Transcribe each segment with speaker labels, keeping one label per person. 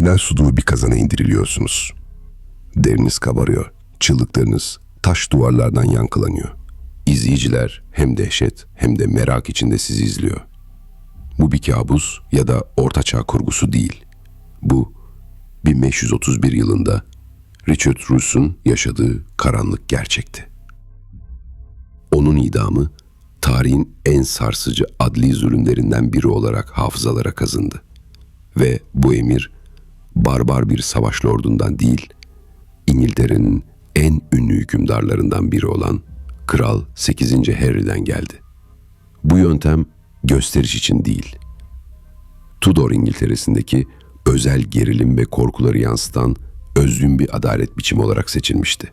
Speaker 1: kaynar su bir kazana indiriliyorsunuz. Deriniz kabarıyor, çığlıklarınız taş duvarlardan yankılanıyor. İzleyiciler hem dehşet hem de merak içinde sizi izliyor. Bu bir kabus ya da ortaçağ kurgusu değil. Bu 1531 yılında Richard Rous'un yaşadığı karanlık gerçekti. Onun idamı tarihin en sarsıcı adli zulümlerinden biri olarak hafızalara kazındı. Ve bu emir barbar bir savaş lordundan değil, İngiltere'nin en ünlü hükümdarlarından biri olan Kral 8. Henry'den geldi. Bu yöntem gösteriş için değil, Tudor İngiltere'sindeki özel gerilim ve korkuları yansıtan özgün bir adalet biçimi olarak seçilmişti.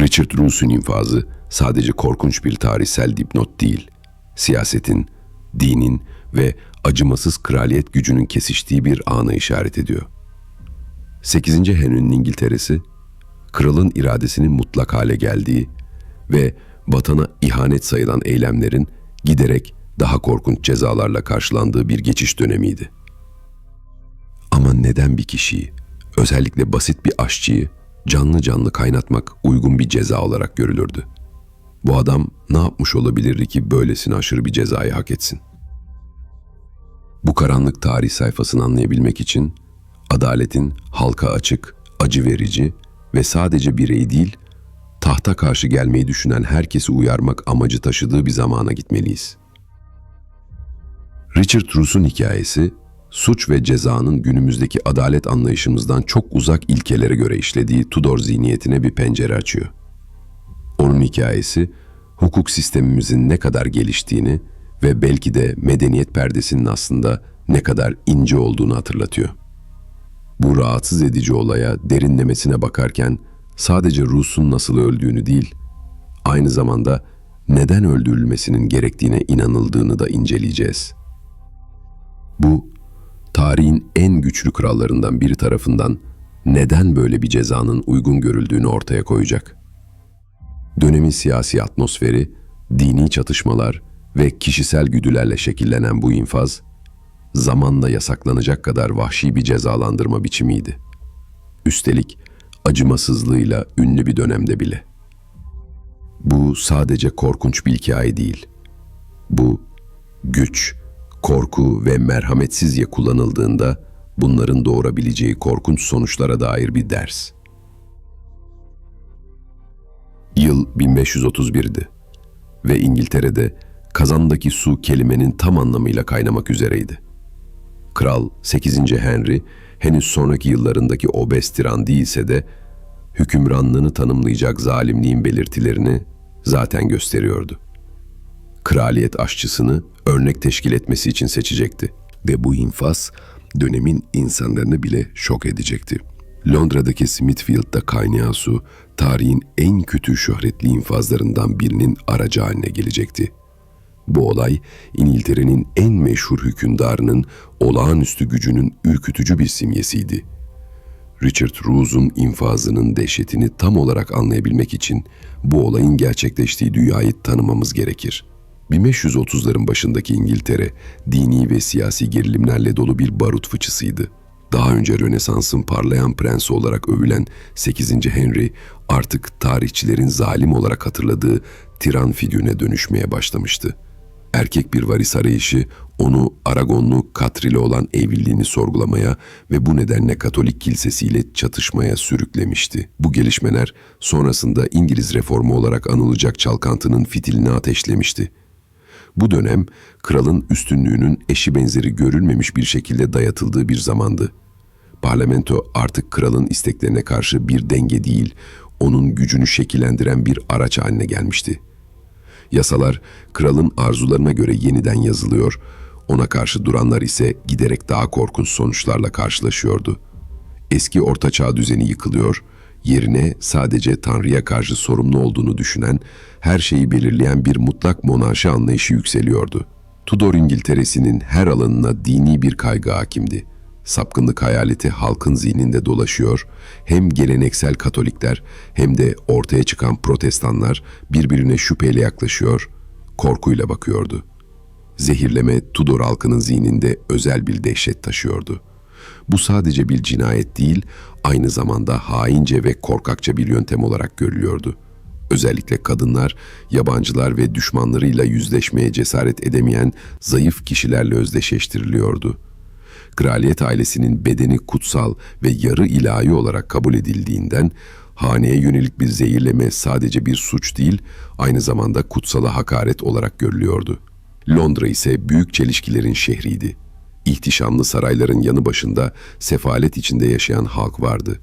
Speaker 1: Richard Rous'un infazı sadece korkunç bir tarihsel dipnot değil, siyasetin, dinin ve acımasız kraliyet gücünün kesiştiği bir ana işaret ediyor. 8. Henry'nin İngiltere'si, kralın iradesinin mutlak hale geldiği ve vatana ihanet sayılan eylemlerin giderek daha korkunç cezalarla karşılandığı bir geçiş dönemiydi. Ama neden bir kişiyi, özellikle basit bir aşçıyı canlı canlı kaynatmak uygun bir ceza olarak görülürdü? Bu adam ne yapmış olabilirdi ki böylesine aşırı bir cezayı hak etsin? Bu karanlık tarih sayfasını anlayabilmek için adaletin halka açık, acı verici ve sadece bireyi değil, tahta karşı gelmeyi düşünen herkesi uyarmak amacı taşıdığı bir zamana gitmeliyiz. Richard Rous'un hikayesi, suç ve cezanın günümüzdeki adalet anlayışımızdan çok uzak ilkelere göre işlediği Tudor zihniyetine bir pencere açıyor. Onun hikayesi, hukuk sistemimizin ne kadar geliştiğini ve belki de medeniyet perdesinin aslında ne kadar ince olduğunu hatırlatıyor. Bu rahatsız edici olaya derinlemesine bakarken sadece Rus'un nasıl öldüğünü değil, aynı zamanda neden öldürülmesinin gerektiğine inanıldığını da inceleyeceğiz. Bu, tarihin en güçlü krallarından biri tarafından neden böyle bir cezanın uygun görüldüğünü ortaya koyacak. Dönemin siyasi atmosferi, dini çatışmalar ve kişisel güdülerle şekillenen bu infaz, zamanla yasaklanacak kadar vahşi bir cezalandırma biçimiydi. Üstelik acımasızlığıyla ünlü bir dönemde bile. Bu sadece korkunç bir hikaye değil. Bu güç, korku ve merhametsizce kullanıldığında bunların doğurabileceği korkunç sonuçlara dair bir ders. Yıl 1531'di ve İngiltere'de kazandaki su kelimenin tam anlamıyla kaynamak üzereydi. Kral 8. Henry henüz sonraki yıllarındaki obez tiran değilse de hükümranlığını tanımlayacak zalimliğin belirtilerini zaten gösteriyordu. Kraliyet aşçısını örnek teşkil etmesi için seçecekti ve bu infaz dönemin insanlarını bile şok edecekti. Londra'daki Smithfield'da kaynayan su tarihin en kötü şöhretli infazlarından birinin aracı haline gelecekti. Bu olay İngiltere'nin en meşhur hükümdarının olağanüstü gücünün ürkütücü bir simgesiydi. Richard Rose'un infazının dehşetini tam olarak anlayabilmek için bu olayın gerçekleştiği dünyayı tanımamız gerekir. 1530'ların başındaki İngiltere, dini ve siyasi gerilimlerle dolu bir barut fıçısıydı. Daha önce Rönesans'ın parlayan prensi olarak övülen 8. Henry artık tarihçilerin zalim olarak hatırladığı tiran figürüne dönüşmeye başlamıştı. Erkek bir varis arayışı onu Aragonlu Katril'e olan evliliğini sorgulamaya ve bu nedenle Katolik kilisesiyle çatışmaya sürüklemişti. Bu gelişmeler sonrasında İngiliz reformu olarak anılacak çalkantının fitilini ateşlemişti. Bu dönem kralın üstünlüğünün eşi benzeri görülmemiş bir şekilde dayatıldığı bir zamandı. Parlamento artık kralın isteklerine karşı bir denge değil, onun gücünü şekillendiren bir araç haline gelmişti. Yasalar kralın arzularına göre yeniden yazılıyor, ona karşı duranlar ise giderek daha korkunç sonuçlarla karşılaşıyordu. Eski ortaçağ düzeni yıkılıyor, yerine sadece Tanrı'ya karşı sorumlu olduğunu düşünen, her şeyi belirleyen bir mutlak monarşi anlayışı yükseliyordu. Tudor İngiltere'sinin her alanına dini bir kaygı hakimdi. Sapkınlık hayaleti halkın zihninde dolaşıyor, hem geleneksel Katolikler hem de ortaya çıkan protestanlar birbirine şüpheyle yaklaşıyor, korkuyla bakıyordu. Zehirleme Tudor halkının zihninde özel bir dehşet taşıyordu. Bu sadece bir cinayet değil, aynı zamanda haince ve korkakça bir yöntem olarak görülüyordu. Özellikle kadınlar, yabancılar ve düşmanlarıyla yüzleşmeye cesaret edemeyen zayıf kişilerle özdeşleştiriliyordu. Kraliyet ailesinin bedeni kutsal ve yarı ilahi olarak kabul edildiğinden, haneye yönelik bir zehirleme sadece bir suç değil, aynı zamanda kutsala hakaret olarak görülüyordu. Londra ise büyük çelişkilerin şehriydi. İhtişamlı sarayların yanı başında sefalet içinde yaşayan halk vardı.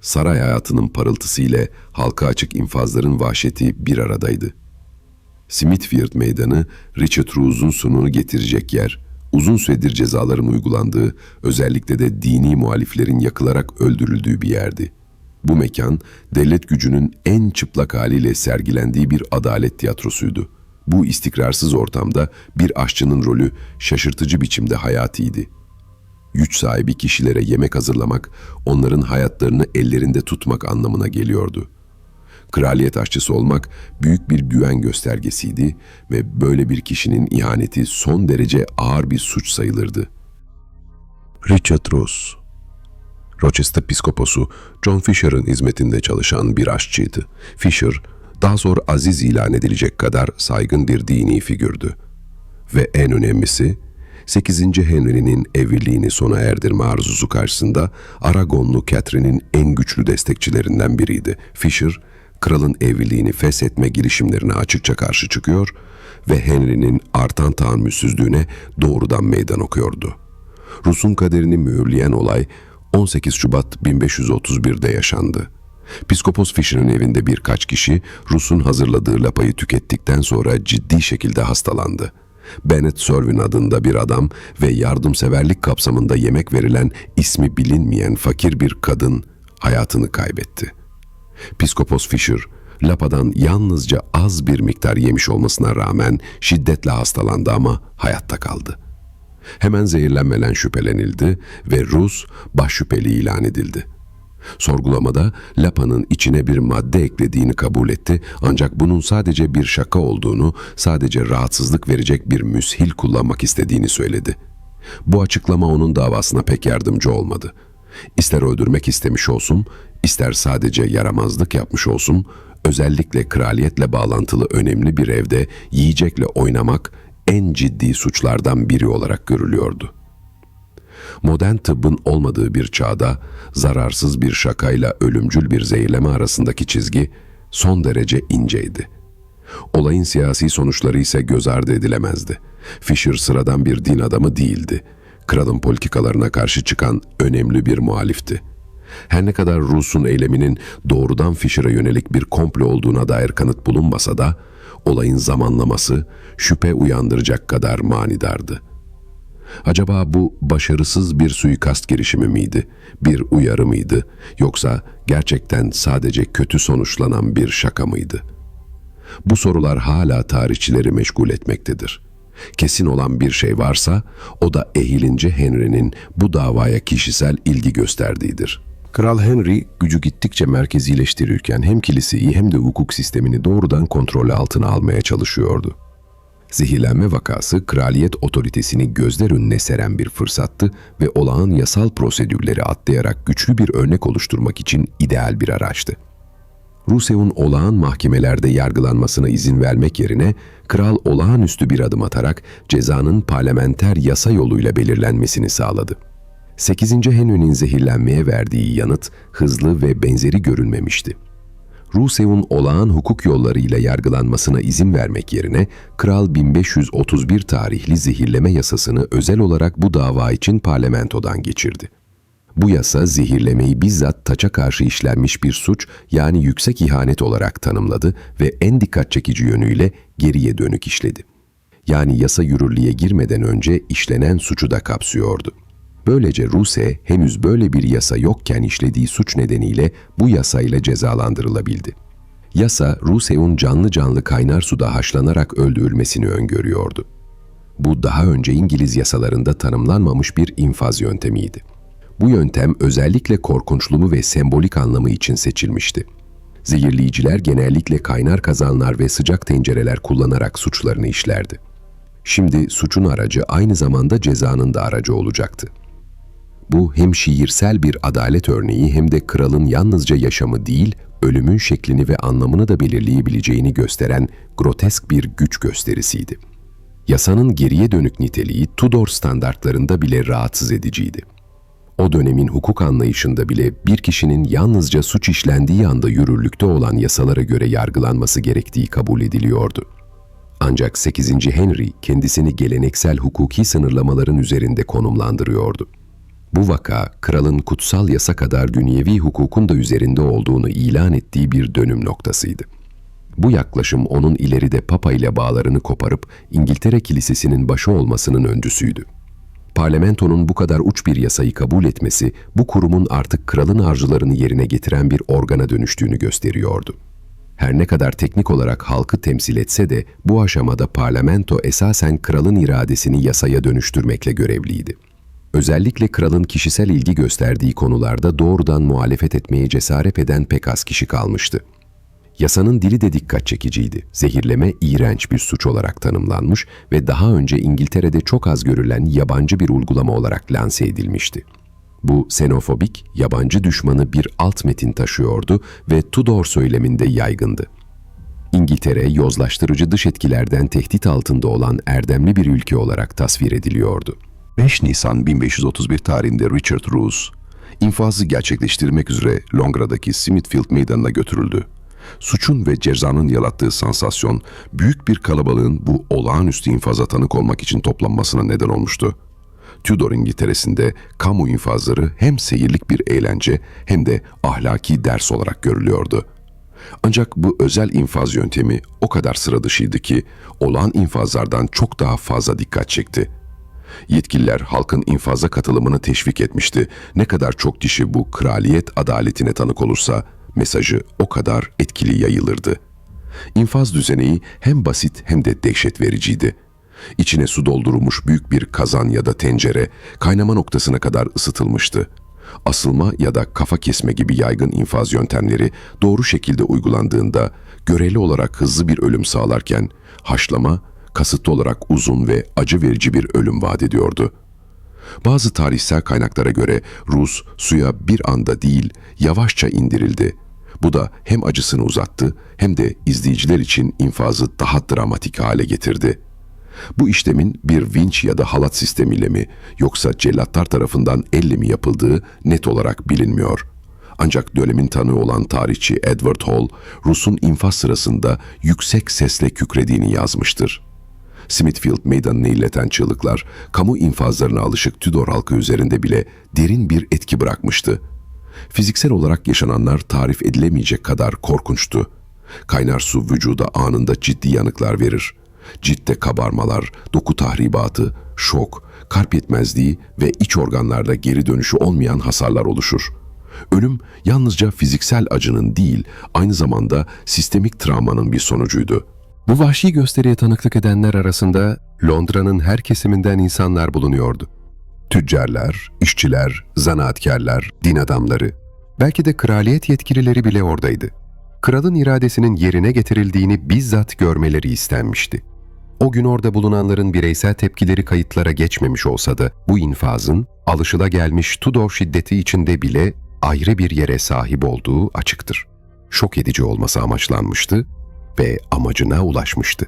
Speaker 1: Saray hayatının parıltısı ile halka açık infazların vahşeti bir aradaydı. Smithfield Meydanı, Richard Rose'un sununu getirecek yer, uzun süredir cezaların uygulandığı, özellikle de dini muhaliflerin yakılarak öldürüldüğü bir yerdi. Bu mekan, devlet gücünün en çıplak haliyle sergilendiği bir adalet tiyatrosuydu. Bu istikrarsız ortamda bir aşçının rolü şaşırtıcı biçimde hayatiydi. Güç sahibi kişilere yemek hazırlamak, onların hayatlarını ellerinde tutmak anlamına geliyordu. Kraliyet aşçısı olmak büyük bir güven göstergesiydi ve böyle bir kişinin ihaneti son derece ağır bir suç sayılırdı. Richard Ross Rochester Piskoposu John Fisher'ın hizmetinde çalışan bir aşçıydı. Fisher, daha sonra aziz ilan edilecek kadar saygın bir dini figürdü. Ve en önemlisi, 8. Henry'nin evliliğini sona erdirme arzusu karşısında Aragonlu Catherine'in en güçlü destekçilerinden biriydi. Fisher, kralın evliliğini feshetme girişimlerine açıkça karşı çıkıyor ve Henry'nin artan tahammülsüzlüğüne doğrudan meydan okuyordu. Rus'un kaderini mühürleyen olay 18 Şubat 1531'de yaşandı. Piskopos Fisher'ın evinde birkaç kişi Rus'un hazırladığı lapayı tükettikten sonra ciddi şekilde hastalandı. Bennett Sörvin adında bir adam ve yardımseverlik kapsamında yemek verilen ismi bilinmeyen fakir bir kadın hayatını kaybetti. Piskopos Fisher, lapadan yalnızca az bir miktar yemiş olmasına rağmen şiddetle hastalandı ama hayatta kaldı. Hemen zehirlenmeden şüphelenildi ve Rus baş şüpheli ilan edildi. Sorgulamada Lapa'nın içine bir madde eklediğini kabul etti ancak bunun sadece bir şaka olduğunu, sadece rahatsızlık verecek bir müshil kullanmak istediğini söyledi. Bu açıklama onun davasına pek yardımcı olmadı. İster öldürmek istemiş olsun, ister sadece yaramazlık yapmış olsun, özellikle kraliyetle bağlantılı önemli bir evde yiyecekle oynamak en ciddi suçlardan biri olarak görülüyordu. Modern tıbbın olmadığı bir çağda zararsız bir şakayla ölümcül bir zehirleme arasındaki çizgi son derece inceydi. Olayın siyasi sonuçları ise göz ardı edilemezdi. Fisher sıradan bir din adamı değildi. Kralın politikalarına karşı çıkan önemli bir muhalifti. Her ne kadar Rus'un eyleminin doğrudan Fisher'a yönelik bir komplo olduğuna dair kanıt bulunmasa da, olayın zamanlaması şüphe uyandıracak kadar manidardı. Acaba bu başarısız bir suikast girişimi miydi, bir uyarı mıydı, yoksa gerçekten sadece kötü sonuçlanan bir şaka mıydı? Bu sorular hala tarihçileri meşgul etmektedir. Kesin olan bir şey varsa, o da ehilince Henry'nin bu davaya kişisel ilgi gösterdiğidir.
Speaker 2: Kral Henry gücü gittikçe merkezileştirirken hem kiliseyi hem de hukuk sistemini doğrudan kontrol altına almaya çalışıyordu. Zehirlenme vakası kraliyet otoritesini gözler önüne seren bir fırsattı ve olağan yasal prosedürleri atlayarak güçlü bir örnek oluşturmak için ideal bir araçtı. Rusev'un olağan mahkemelerde yargılanmasına izin vermek yerine kral olağanüstü bir adım atarak cezanın parlamenter yasa yoluyla belirlenmesini sağladı. 8. Henry'nin zehirlenmeye verdiği yanıt hızlı ve benzeri görülmemişti. Rusev'un olağan hukuk yollarıyla yargılanmasına izin vermek yerine Kral 1531 tarihli zehirleme yasasını özel olarak bu dava için parlamentodan geçirdi. Bu yasa zehirlemeyi bizzat taça karşı işlenmiş bir suç yani yüksek ihanet olarak tanımladı ve en dikkat çekici yönüyle geriye dönük işledi. Yani yasa yürürlüğe girmeden önce işlenen suçu da kapsıyordu. Böylece Ruse henüz böyle bir yasa yokken işlediği suç nedeniyle bu yasayla cezalandırılabildi. Yasa Rusev'un canlı canlı kaynar suda haşlanarak öldürülmesini öngörüyordu. Bu daha önce İngiliz yasalarında tanımlanmamış bir infaz yöntemiydi. Bu yöntem özellikle korkunçluğu ve sembolik anlamı için seçilmişti. Zehirleyiciler genellikle kaynar kazanlar ve sıcak tencereler kullanarak suçlarını işlerdi. Şimdi suçun aracı aynı zamanda cezanın da aracı olacaktı. Bu hem şiirsel bir adalet örneği hem de kralın yalnızca yaşamı değil, ölümün şeklini ve anlamını da belirleyebileceğini gösteren grotesk bir güç gösterisiydi. Yasanın geriye dönük niteliği Tudor standartlarında bile rahatsız ediciydi. O dönemin hukuk anlayışında bile bir kişinin yalnızca suç işlendiği anda yürürlükte olan yasalara göre yargılanması gerektiği kabul ediliyordu. Ancak 8. Henry kendisini geleneksel hukuki sınırlamaların üzerinde konumlandırıyordu. Bu vaka, kralın kutsal yasa kadar dünyevi hukukun da üzerinde olduğunu ilan ettiği bir dönüm noktasıydı. Bu yaklaşım onun ileride Papa ile bağlarını koparıp İngiltere Kilisesi'nin başı olmasının öncüsüydü. Parlamentonun bu kadar uç bir yasayı kabul etmesi, bu kurumun artık kralın arzularını yerine getiren bir organa dönüştüğünü gösteriyordu. Her ne kadar teknik olarak halkı temsil etse de bu aşamada parlamento esasen kralın iradesini yasaya dönüştürmekle görevliydi. Özellikle kralın kişisel ilgi gösterdiği konularda doğrudan muhalefet etmeye cesaret eden pek az kişi kalmıştı. Yasanın dili de dikkat çekiciydi. Zehirleme iğrenç bir suç olarak tanımlanmış ve daha önce İngiltere'de çok az görülen yabancı bir uygulama olarak lanse edilmişti. Bu xenofobik, yabancı düşmanı bir alt metin taşıyordu ve Tudor söyleminde yaygındı. İngiltere, yozlaştırıcı dış etkilerden tehdit altında olan erdemli bir ülke olarak tasvir ediliyordu.
Speaker 3: 5 Nisan 1531 tarihinde Richard Roos, infazı gerçekleştirmek üzere Londra'daki Smithfield Meydanı'na götürüldü. Suçun ve cezanın yarattığı sansasyon, büyük bir kalabalığın bu olağanüstü infaza tanık olmak için toplanmasına neden olmuştu. Tudor İngiltere'sinde kamu infazları hem seyirlik bir eğlence hem de ahlaki ders olarak görülüyordu. Ancak bu özel infaz yöntemi o kadar sıra dışıydı ki olağan infazlardan çok daha fazla dikkat çekti. Yetkililer halkın infaza katılımını teşvik etmişti. Ne kadar çok kişi bu kraliyet adaletine tanık olursa mesajı o kadar etkili yayılırdı. İnfaz düzeneği hem basit hem de dehşet vericiydi. İçine su doldurulmuş büyük bir kazan ya da tencere kaynama noktasına kadar ısıtılmıştı. Asılma ya da kafa kesme gibi yaygın infaz yöntemleri doğru şekilde uygulandığında göreli olarak hızlı bir ölüm sağlarken haşlama kasıtlı olarak uzun ve acı verici bir ölüm vaat ediyordu. Bazı tarihsel kaynaklara göre Rus suya bir anda değil yavaşça indirildi. Bu da hem acısını uzattı hem de izleyiciler için infazı daha dramatik hale getirdi. Bu işlemin bir vinç ya da halat sistemiyle mi yoksa cellatlar tarafından elle mi yapıldığı net olarak bilinmiyor. Ancak dönemin tanığı olan tarihçi Edward Hall, Rus'un infaz sırasında yüksek sesle kükrediğini yazmıştır. Smithfield meydanını illeten çığlıklar, kamu infazlarına alışık Tudor halkı üzerinde bile derin bir etki bırakmıştı. Fiziksel olarak yaşananlar tarif edilemeyecek kadar korkunçtu. Kaynar su vücuda anında ciddi yanıklar verir. Ciltte kabarmalar, doku tahribatı, şok, kalp yetmezliği ve iç organlarda geri dönüşü olmayan hasarlar oluşur. Ölüm yalnızca fiziksel acının değil, aynı zamanda sistemik travmanın bir sonucuydu.
Speaker 2: Bu vahşi gösteriye tanıklık edenler arasında Londra'nın her kesiminden insanlar bulunuyordu. Tüccarlar, işçiler, zanaatkarlar, din adamları, belki de kraliyet yetkilileri bile oradaydı. Kralın iradesinin yerine getirildiğini bizzat görmeleri istenmişti. O gün orada bulunanların bireysel tepkileri kayıtlara geçmemiş olsa da bu infazın alışılagelmiş Tudor şiddeti içinde bile ayrı bir yere sahip olduğu açıktır. Şok edici olması amaçlanmıştı ve amacına ulaşmıştı.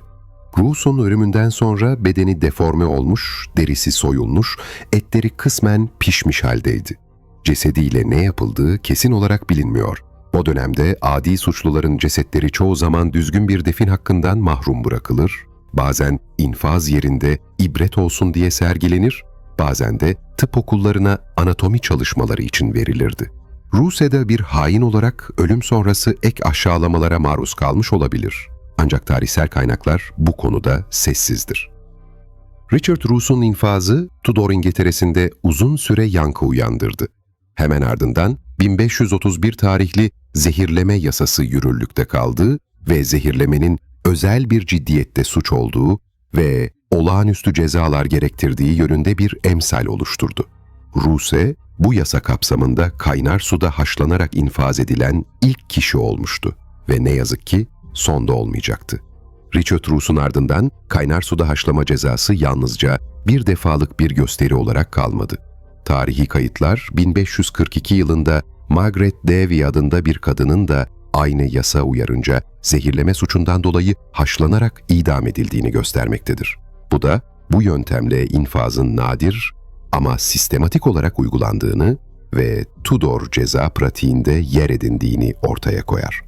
Speaker 2: Rousseau'nun ölümünden sonra bedeni deforme olmuş, derisi soyulmuş, etleri kısmen pişmiş haldeydi. Cesediyle ne yapıldığı kesin olarak bilinmiyor. O dönemde adi suçluların cesetleri çoğu zaman düzgün bir defin hakkından mahrum bırakılır, bazen infaz yerinde ibret olsun diye sergilenir, bazen de tıp okullarına anatomi çalışmaları için verilirdi. Rusya'da bir hain olarak ölüm sonrası ek aşağılamalara maruz kalmış olabilir. Ancak tarihsel kaynaklar bu konuda sessizdir. Richard Roos'un infazı Tudor İngiltere'sinde uzun süre yankı uyandırdı. Hemen ardından 1531 tarihli zehirleme yasası yürürlükte kaldı ve zehirlemenin özel bir ciddiyette suç olduğu ve olağanüstü cezalar gerektirdiği yönünde bir emsal oluşturdu. Ruse, bu yasa kapsamında kaynar suda haşlanarak infaz edilen ilk kişi olmuştu ve ne yazık ki sonda olmayacaktı. Richard Roos'un ardından kaynar suda haşlama cezası yalnızca bir defalık bir gösteri olarak kalmadı. Tarihi kayıtlar 1542 yılında Margaret Davy adında bir kadının da aynı yasa uyarınca zehirleme suçundan dolayı haşlanarak idam edildiğini göstermektedir. Bu da bu yöntemle infazın nadir ama sistematik olarak uygulandığını ve Tudor ceza pratiğinde yer edindiğini ortaya koyar.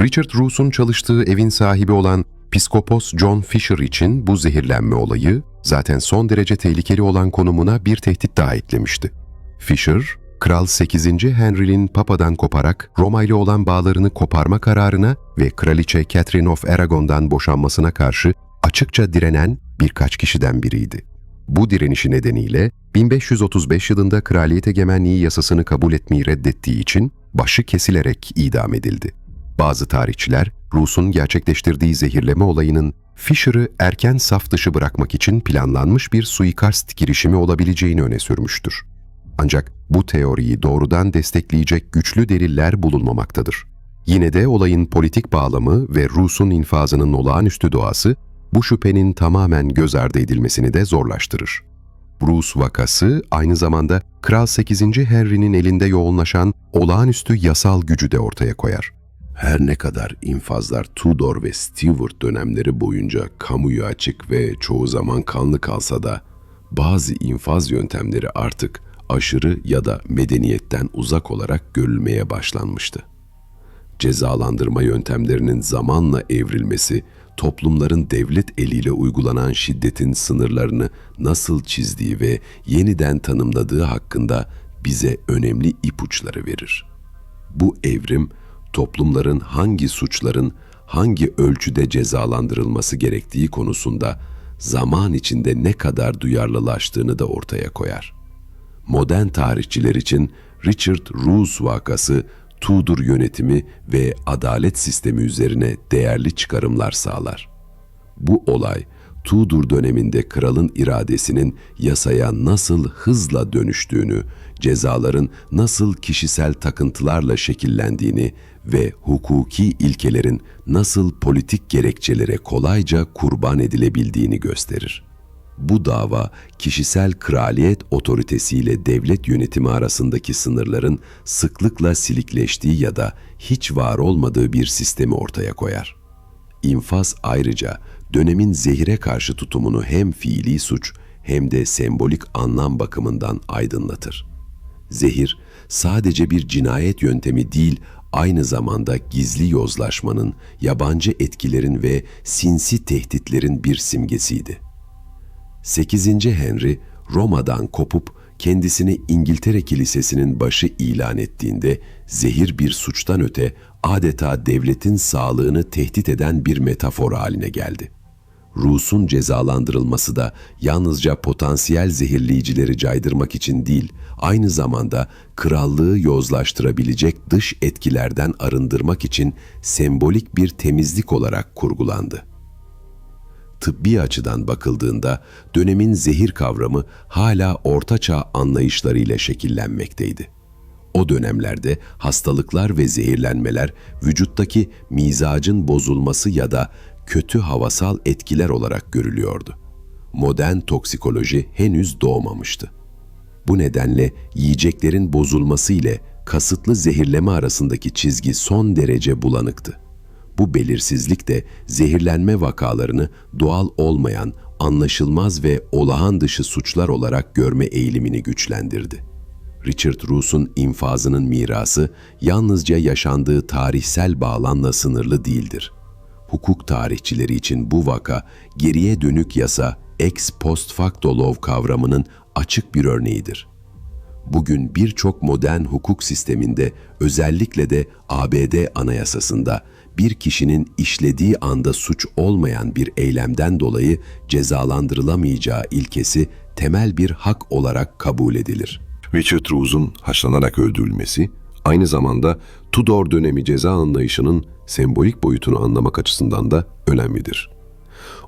Speaker 2: Richard Roos'un çalıştığı evin sahibi olan Piskopos John Fisher için bu zehirlenme olayı zaten son derece tehlikeli olan konumuna bir tehdit daha eklemişti. Fisher, Kral 8. Henry'nin Papa'dan koparak Roma ile olan bağlarını koparma kararına ve Kraliçe Catherine of Aragon'dan boşanmasına karşı açıkça direnen birkaç kişiden biriydi. Bu direnişi nedeniyle 1535 yılında kraliyet egemenliği yasasını kabul etmeyi reddettiği için başı kesilerek idam edildi. Bazı tarihçiler Rus'un gerçekleştirdiği zehirleme olayının Fisher'ı erken saf dışı bırakmak için planlanmış bir suikast girişimi olabileceğini öne sürmüştür. Ancak bu teoriyi doğrudan destekleyecek güçlü deliller bulunmamaktadır. Yine de olayın politik bağlamı ve Rus'un infazının olağanüstü doğası bu şüphenin tamamen göz ardı edilmesini de zorlaştırır. Rus vakası aynı zamanda Kral 8. Henry'nin elinde yoğunlaşan olağanüstü yasal gücü de ortaya koyar.
Speaker 1: Her ne kadar infazlar Tudor ve Stuart dönemleri boyunca kamuya açık ve çoğu zaman kanlı kalsa da bazı infaz yöntemleri artık aşırı ya da medeniyetten uzak olarak görülmeye başlanmıştı. Cezalandırma yöntemlerinin zamanla evrilmesi, toplumların devlet eliyle uygulanan şiddetin sınırlarını nasıl çizdiği ve yeniden tanımladığı hakkında bize önemli ipuçları verir. Bu evrim, toplumların hangi suçların hangi ölçüde cezalandırılması gerektiği konusunda zaman içinde ne kadar duyarlılaştığını da ortaya koyar. Modern tarihçiler için Richard Roos vakası Tudor yönetimi ve adalet sistemi üzerine değerli çıkarımlar sağlar. Bu olay Tudor döneminde kralın iradesinin yasaya nasıl hızla dönüştüğünü, cezaların nasıl kişisel takıntılarla şekillendiğini ve hukuki ilkelerin nasıl politik gerekçelere kolayca kurban edilebildiğini gösterir. Bu dava kişisel kraliyet otoritesiyle devlet yönetimi arasındaki sınırların sıklıkla silikleştiği ya da hiç var olmadığı bir sistemi ortaya koyar. İnfaz ayrıca dönemin zehire karşı tutumunu hem fiili suç hem de sembolik anlam bakımından aydınlatır. Zehir sadece bir cinayet yöntemi değil, aynı zamanda gizli yozlaşmanın, yabancı etkilerin ve sinsi tehditlerin bir simgesiydi. 8. Henry Roma'dan kopup kendisini İngiltere Kilisesi'nin başı ilan ettiğinde zehir bir suçtan öte adeta devletin sağlığını tehdit eden bir metafor haline geldi. Rus'un cezalandırılması da yalnızca potansiyel zehirleyicileri caydırmak için değil, aynı zamanda krallığı yozlaştırabilecek dış etkilerden arındırmak için sembolik bir temizlik olarak kurgulandı tıbbi açıdan bakıldığında dönemin zehir kavramı hala ortaçağ anlayışlarıyla şekillenmekteydi. O dönemlerde hastalıklar ve zehirlenmeler vücuttaki mizacın bozulması ya da kötü havasal etkiler olarak görülüyordu. Modern toksikoloji henüz doğmamıştı. Bu nedenle yiyeceklerin bozulması ile kasıtlı zehirleme arasındaki çizgi son derece bulanıktı. Bu belirsizlik de zehirlenme vakalarını doğal olmayan, anlaşılmaz ve olağan dışı suçlar olarak görme eğilimini güçlendirdi. Richard Roos'un infazının mirası yalnızca yaşandığı tarihsel bağlamla sınırlı değildir. Hukuk tarihçileri için bu vaka geriye dönük yasa ex post facto law kavramının açık bir örneğidir bugün birçok modern hukuk sisteminde özellikle de ABD anayasasında bir kişinin işlediği anda suç olmayan bir eylemden dolayı cezalandırılamayacağı ilkesi temel bir hak olarak kabul edilir.
Speaker 3: Richard Roos'un haşlanarak öldürülmesi aynı zamanda Tudor dönemi ceza anlayışının sembolik boyutunu anlamak açısından da önemlidir.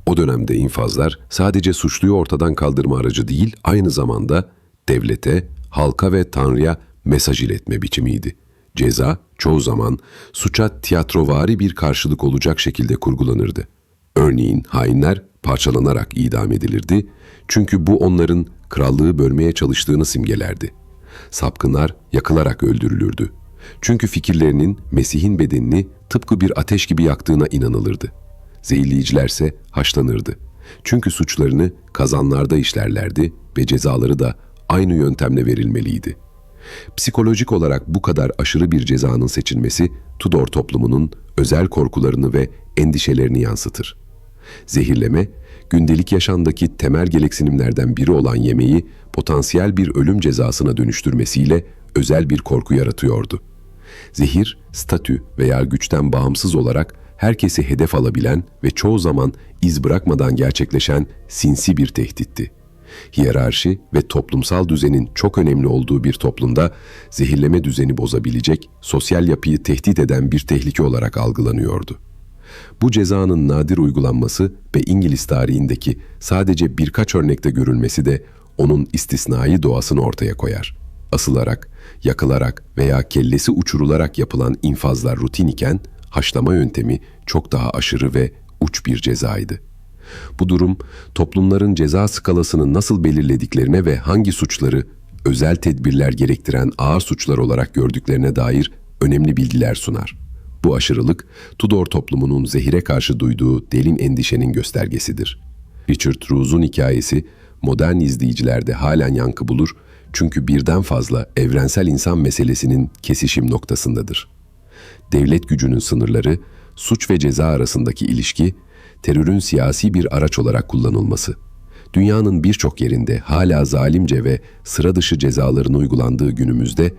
Speaker 3: O dönemde infazlar sadece suçluyu ortadan kaldırma aracı değil, aynı zamanda devlete, halka ve tanrıya mesaj iletme biçimiydi. Ceza çoğu zaman suça tiyatrovari bir karşılık olacak şekilde kurgulanırdı. Örneğin hainler parçalanarak idam edilirdi,
Speaker 1: Çünkü bu onların krallığı bölmeye çalıştığını simgelerdi. Sapkınlar yakılarak öldürülürdü. Çünkü fikirlerinin Mesih'in bedenini tıpkı bir ateş gibi yaktığına inanılırdı. Zehirleyicilerse haşlanırdı. Çünkü suçlarını kazanlarda işlerlerdi ve cezaları da aynı yöntemle verilmeliydi. Psikolojik olarak bu kadar aşırı bir cezanın seçilmesi Tudor toplumunun özel korkularını ve endişelerini yansıtır. Zehirleme, gündelik yaşamdaki temel gereksinimlerden biri olan yemeği potansiyel bir ölüm cezasına dönüştürmesiyle özel bir korku yaratıyordu. Zehir, statü veya güçten bağımsız olarak herkesi hedef alabilen ve çoğu zaman iz bırakmadan gerçekleşen sinsi bir tehditti. Hiyerarşi ve toplumsal düzenin çok önemli olduğu bir toplumda zehirleme düzeni bozabilecek, sosyal yapıyı tehdit eden bir tehlike olarak algılanıyordu. Bu cezanın nadir uygulanması ve İngiliz tarihindeki sadece birkaç örnekte görülmesi de onun istisnai doğasını ortaya koyar. Asılarak, yakılarak veya kellesi uçurularak yapılan infazlar rutin iken haşlama yöntemi çok daha aşırı ve uç bir cezaydı. Bu durum toplumların ceza skalasını nasıl belirlediklerine ve hangi suçları özel tedbirler gerektiren ağır suçlar olarak gördüklerine dair önemli bilgiler sunar. Bu aşırılık Tudor toplumunun zehire karşı duyduğu derin endişenin göstergesidir. Richard Rose'un hikayesi modern izleyicilerde halen yankı bulur çünkü birden fazla evrensel insan meselesinin kesişim noktasındadır. Devlet gücünün sınırları, suç ve ceza arasındaki ilişki, terörün siyasi bir araç olarak kullanılması, dünyanın birçok yerinde hala zalimce ve sıra dışı cezaların uygulandığı günümüzde,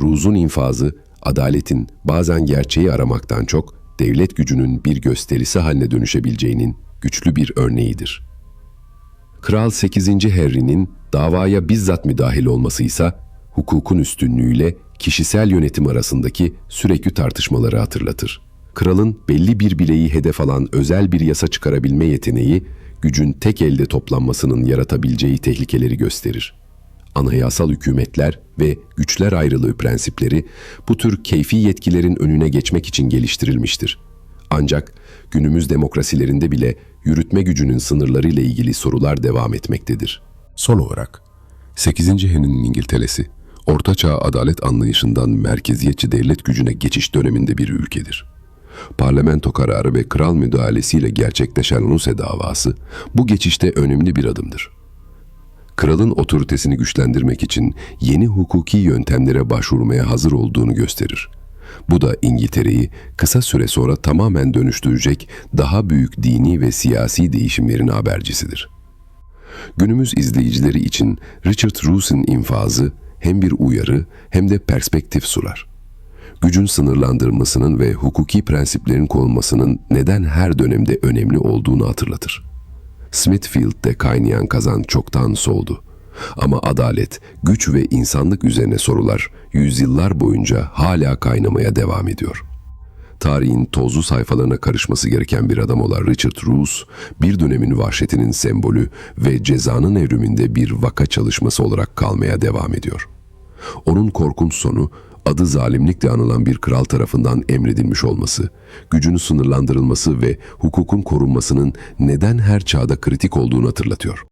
Speaker 1: Ruz'un infazı, adaletin bazen gerçeği aramaktan çok devlet gücünün bir gösterisi haline dönüşebileceğinin güçlü bir örneğidir. Kral 8. Harry'nin davaya bizzat müdahil olması ise hukukun üstünlüğüyle kişisel yönetim arasındaki sürekli tartışmaları hatırlatır. Kralın belli bir bireyi hedef alan özel bir yasa çıkarabilme yeteneği, gücün tek elde toplanmasının yaratabileceği tehlikeleri gösterir. Anayasal hükümetler ve güçler ayrılığı prensipleri bu tür keyfi yetkilerin önüne geçmek için geliştirilmiştir. Ancak günümüz demokrasilerinde bile yürütme gücünün sınırları ile ilgili sorular devam etmektedir.
Speaker 2: Son olarak 8. Henry'nin İngiltere'si Ortaçağ adalet anlayışından merkeziyetçi devlet gücüne geçiş döneminde bir ülkedir. Parlamento kararı ve kral müdahalesiyle gerçekleşen Nuse davası bu geçişte önemli bir adımdır. Kralın otoritesini güçlendirmek için yeni hukuki yöntemlere başvurmaya hazır olduğunu gösterir. Bu da İngiltere'yi kısa süre sonra tamamen dönüştürecek daha büyük dini ve siyasi değişimlerin habercisidir. Günümüz izleyicileri için Richard Roos'un infazı hem bir uyarı hem de perspektif sunar. Gücün sınırlandırılmasının ve hukuki prensiplerin korunmasının neden her dönemde önemli olduğunu hatırlatır. Smithfield'de kaynayan kazan çoktan soğudu. Ama adalet, güç ve insanlık üzerine sorular yüzyıllar boyunca hala kaynamaya devam ediyor. Tarihin tozlu sayfalarına karışması gereken bir adam olan Richard Roos, bir dönemin vahşetinin sembolü ve cezanın evriminde bir vaka çalışması olarak kalmaya devam ediyor. Onun korkunç sonu, adı zalimlikle anılan bir kral tarafından emredilmiş olması, gücünün sınırlandırılması ve hukukun korunmasının neden her çağda kritik olduğunu hatırlatıyor.